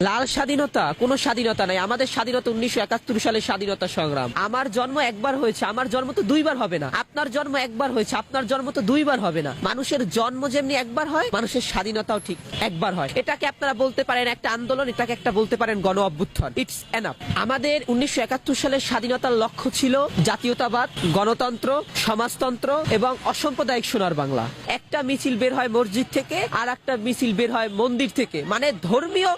লাল স্বাধীনতা? কোনো স্বাধীনতা নাই। আমাদের স্বাধীনতা উনিশশো একাত্তর সালের স্বাধীনতা সংগ্রাম। আমার জন্ম একবার হয়েছে, আমার জন্ম তো দুইবার হবে না। আপনার জন্ম একবার হয়েছে, আপনার জন্ম তো দুইবার হবে না। মানুষের জন্ম যেমনি একবার হয়, মানুষের স্বাধীনতাও ঠিক একবার হয়। এটাকে আপনারা বলতে পারেন একটা আন্দোলন, এটাকে একটা বলতে পারেন গণ অভ্যুত্থান। ইটস এনাফ আমাদের উনিশশো একাত্তর সালের স্বাধীনতার লক্ষ্য ছিল জাতীয়তাবাদ, গণতন্ত্র, সমাজতন্ত্র এবং অসাম্প্রদায়িক সোনার বাংলা। একটা মিছিল বের হয় মসজিদ থেকে আর একটা মিছিল বের হয় মন্দির থেকে। মানে ধর্মীয়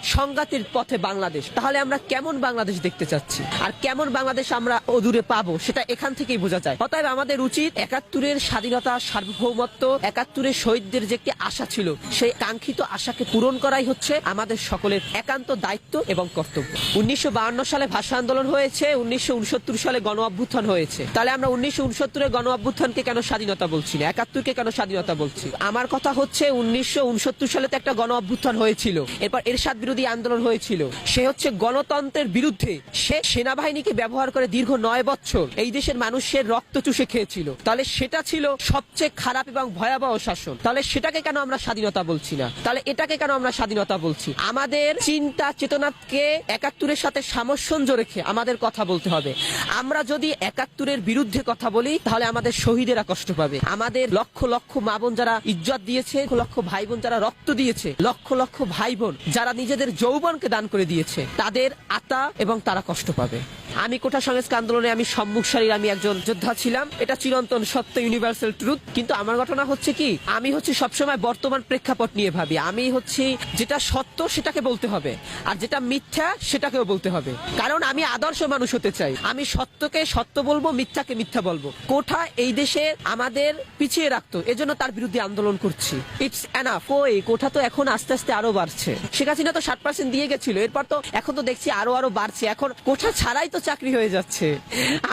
সংঘাতের পথে বাংলাদেশ। তাহলে আমরা কেমন বাংলাদেশ দেখতে চাচ্ছি? আর কেমন বাংলাদেশ আমরা অদূরে পাবো, সেটা এখান থেকেই বোঝা যায়। অতএব আমাদের উচিত একাত্তরের স্বাধীনতা, সার্বভৌমত্ব, একাত্তরের শহীদদের যে একটি আশা ছিল, সেই কাঙ্ক্ষিত আশাকে পূরণ করাই হচ্ছে আমাদের সকলের একান্ত দায়িত্ব এবং কর্তব্য। উনিশশো সালে ভাষা আন্দোলন হয়েছে, উনিশশো উনসত্তর সালে গণ অভ্যুত্থান হয়েছে। তাহলে আমরা উনিশশো উনসত্তরের গণ অভ্যুত্থানকে কেন স্বাধীনতা বলছি না? একাত্তরকে কেন স্বাধীনতা বলছি? আমার কথা হচ্ছে উনিশশো উনসত্তর সালে তো একটা গণ অভ্যুত্থান হয়েছিল। এরপর এরশাদ বিরোধী আন্দোলন হয়েছিল। সে হচ্ছে গণতন্ত্রের বিরুদ্ধে। সে সেনাবাহিনীকে ব্যবহার করে দীর্ঘ নয় বছর এই দেশের মানুষের রক্ত চুষে খেয়েছিল। তাহলে সেটা ছিল সবচেয়ে খারাপ এবং ভয়াবহ শাসন। তাহলে সেটাকে কেন আমরা স্বাধীনতা বলছি না? তাহলে এটাকে কেন আমরা স্বাধীনতা বলছি? আমাদের চিন্তা চেতনাকে একাত্তরের সাথে সামঞ্জস্য রেখে আমাদের কথা বলতে হবে। আমরা যদি একাত্তরের বিরুদ্ধে কথা বলি, তাহলে আমাদের শহীদেরা কষ্ট পাবে। আমাদের লক্ষ লক্ষ মা বোন যারা ইজ্জত দিয়েছে, লক্ষ ভাই বোন যারা রক্ত দিয়েছে, লক্ষ লক্ষ ভাই বোন যারা নিজেদের যৌবনকে দান করে দিয়েছে। তাদের আতা এবং তারা কষ্ট পাবে। আমি কোটা সংস্কার আন্দোলনে আমি সম্মুখ সারির আমি একজন যোদ্ধা ছিলাম। এটা চিরন্তন সত্য ইউনিভার্সাল ট্রুথ কিন্তু আমার ঘটনা হচ্ছে কি? আমি হচ্ছে সবসময় বর্তমান প্রেক্ষাপট নিয়ে ভাবি। আমি হচ্ছে যেটা সত্য সেটাকে বলতে হবে। আর যেটা মিথ্যা সেটাকেও বলতে হবে। কারণ আমি আদর্শ মানুষ হতে চাই। আমি সত্যকে সত্য বলব, মিথ্যাকে মিথ্যা বলব। কোঠা এই দেশে আমাদের পিছিয়ে রাখতো। এজন্য তার বিরুদ্ধে আন্দোলন করছি। ইটস এনাফ ওই কোঠা তো এখন আস্তে আস্তে আরও বাড়ছে। শেখ হাসিনা তো ষাট পার্সেন্ট দিয়ে গেছিল। এরপর তো এখন তো দেখছি আরও আরও বাড়ছে। এখন কোঠা ছাড়াই তো চাকরি হয়ে যাচ্ছে।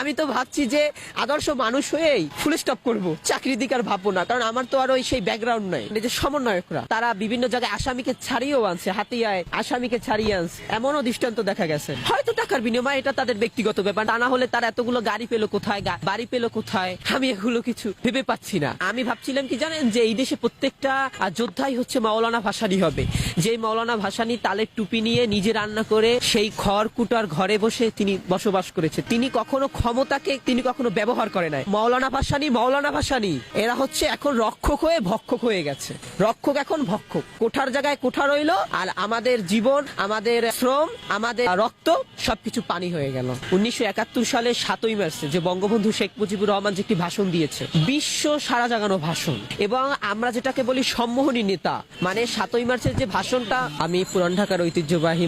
আমি তো ভাবছি যে আদর্শ মানুষ হয়েই ফুল স্টপ করব। চাকরির দিকে আর ভাববো না, কারণ আমার তো আর ওই সেই ব্যাকগ্রাউন্ড নাই। যে সমন্বয়করা, তারা বিভিন্ন জায়গায় আসামিকে ছাড়িয়েও আনছে, হাতিয়ায় আসামিকে ছাড়িয়ে আনছে, এমনও দৃষ্টান্ত দেখা গেছে। হয়তো টাকার বিনিময়ে এটা তাদের ব্যক্তিগত ব্যাপার, তা না হলে তারা এতগুলো গাড়ি পেল কোথায় বাড়ি পেল কোথায়, আমি এগুলো কিছু ভেবে পাচ্ছি না। আমি ভাবছিলাম কি জানেন যে এই দেশে প্রত্যেকটা যোদ্ধাই হচ্ছে মাওলানা ভাসানি হবে। যে মাওলানা ভাসানি তালের টুপি নিয়ে নিজে রান্না করে সেই খড় কুটার ঘরে বসে তিনি বসবাস করেছে। তিনি কখনো ক্ষমতাকে, তিনি কখনো ব্যবহার করে নাই। মাওলানা ভাসানি মাওলানা ভাসানি, এরা হচ্ছে এখন রক্ষক হয়ে ভক্ষক হয়ে গেছে। রক্ষক এখন ভক্ষক। কোঠার জায়গায় কোঠা রইল, আর আমাদের জীবন, আমাদের শ্রম, আমাদের রক্ত, সবকিছু পানি হয়ে গেল। উনিশশো একাত্তর সালে সাতই মার্চে, যে বঙ্গবন্ধু শেখ মুজিবুর রহমান যে একটি ভাষণ দিয়েছে, বিশ্ব সারা জাগানো ভাষণ। এবং আমরা যেটাকে বলি সম্মোহনী নেতা মানে সাতই মার্চের যে ভাষণটা, আমি পুরান ঢাকার ঐতিহ্যবাহী